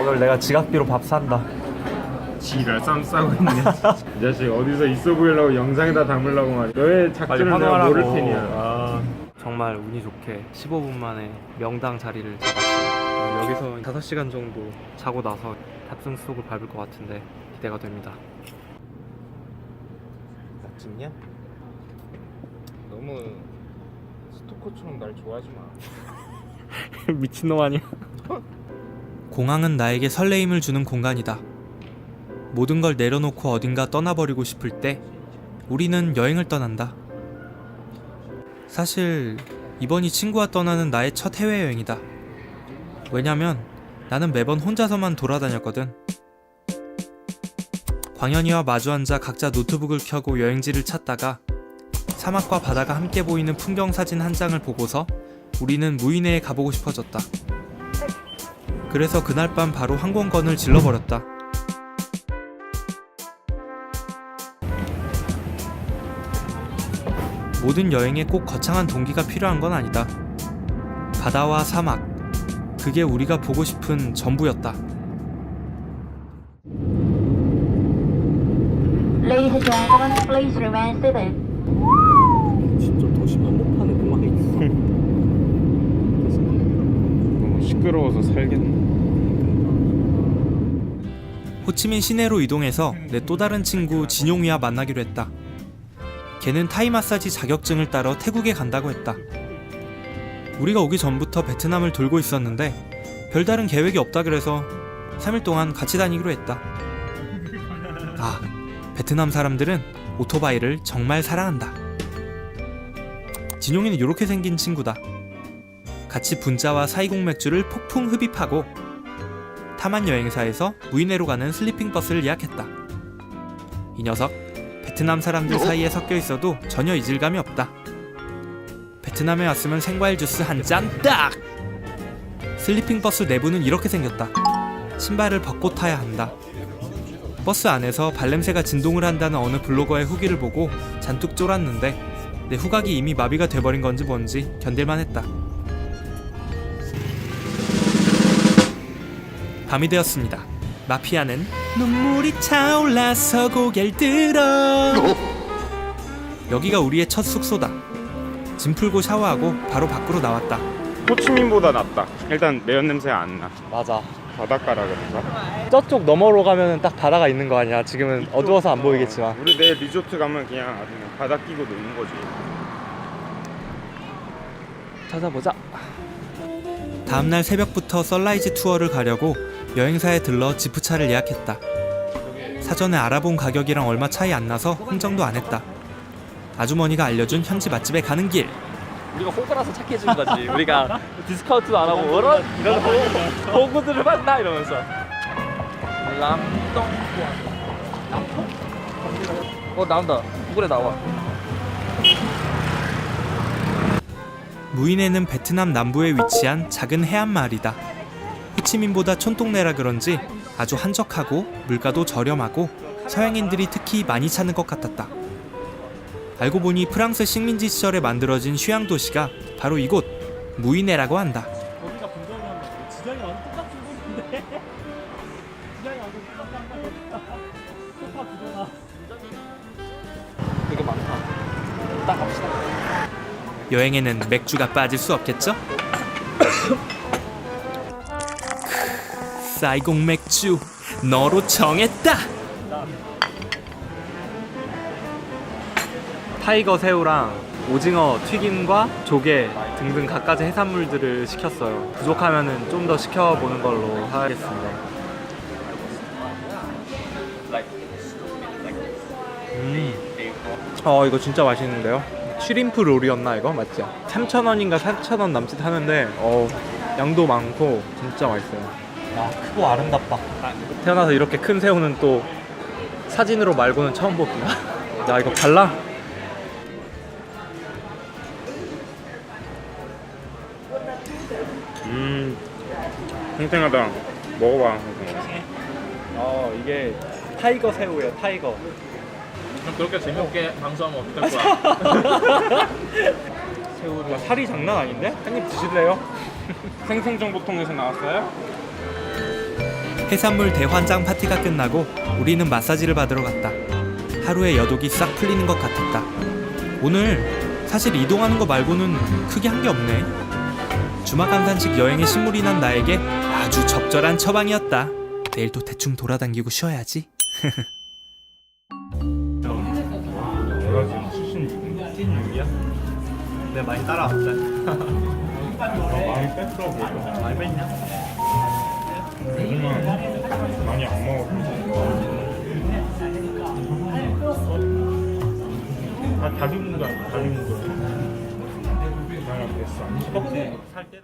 오늘 내가 지각비로 밥 산다. 지랄 쌈 싸고 있네 이 자식 어디서 있어 보이려고 영상에다 담으려고 말이야 너의 작전을 내가 모를 테니야 아, 정말 운이 좋게 15분 만에 명당 자리를 잡았어요. 어, 여기서 5시간 정도 자고 나서 탑승 수속을 밟을 것 같은데 기대가 됩니다. 나 찍냐? 너무 스토커처럼 날 좋아하지 마 미친놈 아니야? 공항은 나에게 설레임을 주는 공간이다. 모든 걸 내려놓고 어딘가 떠나버리고 싶을 때 우리는 여행을 떠난다. 사실 이번이 친구와 떠나는 나의 첫 해외여행이다. 왜냐면 나는 매번 혼자서만 돌아다녔거든. 광현이와 마주 앉아 각자 노트북을 켜고 여행지를 찾다가 사막과 바다가 함께 보이는 풍경 사진 한 장을 보고서 우리는 무인회에 가보고 싶어졌다. 그래서 그날 밤 바로 항공권을 질러버렸다. 모든 여행에 꼭 거창한 동기가 필요한 건 아니다. 바다와 사막, 그게 우리가 보고 싶은 전부였다. Seated. 진짜 도시 한복판에 공항에 있어. 너무 시끄러워서 살겠네 호치민 시내로 이동해서 내 또 다른 친구 진용이와 만나기로 했다. 걔는 타이 마사지 자격증을 따러 태국에 간다고 했다. 우리가 오기 전부터 베트남을 돌고 있었는데 별다른 계획이 없다 그래서 3일 동안 같이 다니기로 했다. 아, 베트남 사람들은 오토바이를 정말 사랑한다. 진용이는 이렇게 생긴 친구다. 같이 분짜와 사이공 맥주를 폭풍 흡입하고 타만 여행사에서 무인회로 가는 슬리핑 버스를 예약했다. 이 녀석 베트남 사람들 사이에 섞여 있어도 전혀 이질감이 없다. 베트남에 왔으면 생과일 주스 한 잔 딱. 슬리핑 버스 내부는 이렇게 생겼다. 신발을 벗고 타야 한다. 버스 안에서 발냄새가 진동을 한다는 어느 블로거의 후기를 보고 잔뜩 쫄았는데 내 후각이 이미 마비가 돼버린 건지 뭔지 견딜만 했다. 밤이 되었습니다. 마피아는 눈물이 차올라서 고개를 들어. 여기가 우리의 첫 숙소다. 짐 풀고 샤워하고 바로 밖으로 나왔다. 호치민보다 낫다 일단 매연 냄새 안 나 맞아. 바닷가라 그런가? 저쪽 너머로 가면은 딱 바다가 있는 거 아니야? 지금은 어두워서 안 보이겠지만. 우리 내일 리조트 가면 그냥 아주 그냥 바다 끼고 노는 거지 찾아보자. 다음날 새벽부터 썰라이즈 투어를 가려고 여행사에 들러 지프차를 예약했다. 사전에 알아본 가격이랑 얼마 차이 안 나서 흥정도 안 했다. 아주머니가 알려준 현지 맛집에 가는 길. 우리가 호구라서 착해진 거지. 우리가 디스카운트도 안 하고 이런 이런 호- 호구들을 만나 이러면서. 람동 람동? 어 나온다. 구글에 나와. 무인에는 베트남 남부에 위치한 작은 해안 마을이다. 호치민보다 촌동네라 그런지 아주 한적하고 물가도 저렴하고 서양인들이 특히 많이 찾는 것 같았다. 알고 보니 프랑스 식민지 시절에 만들어진 휴양 도시가 바로 이곳 무이네라고 한다. 구조나. 되게 많다. 딱 갑시다. 여행에는 맥주가 빠질 수 없겠죠? 사이공 맥주 너로 정했다. 타이거 새우랑 오징어 튀김과 조개 등등 갖가지 해산물들을 시켰어요. 부족하면은 좀 더 시켜보는 걸로 하겠습니다. 음. 어 이거 진짜 맛있는데요? 슈림프 롤이었나 이거 맞죠? 3,000원인가 4,000원 남짓 하는데 어 양도 많고 진짜 맛있어요. 야 크고 아름답다. 태어나서 이렇게 큰 새우는 또 사진으로 말고는 처음 봅니다. 야 이거 달라? 음 탱탱하다 먹어봐 어 이게 타이거 새우예요 타이거 그렇게 재미없게 방송하면 어떡할 거야? 새우가 살이 장난 아닌데? 한입 드실래요? 생생정보통에서 나왔어요? 해산물 대환장 파티가 끝나고 우리는 마사지를 받으러 갔다. 하루의 여독이 싹 풀리는 것 같았다. 오늘 사실 이동하는 거 말고는 크게 한 게 없네. 주마강산식 여행에 신물이 난 나에게 아주 적절한 처방이었다. 내일 또 대충 돌아다니고 쉬어야지. 내가 지금 출신 찐 6이야? 내 많이 따라왔대. 많이 뺐어 많이 뺐냐? 요즘은 많이 안 먹어 아 다리 문도 아니야. 다리 문도 나랑 됐어. 허벅지 살 때다.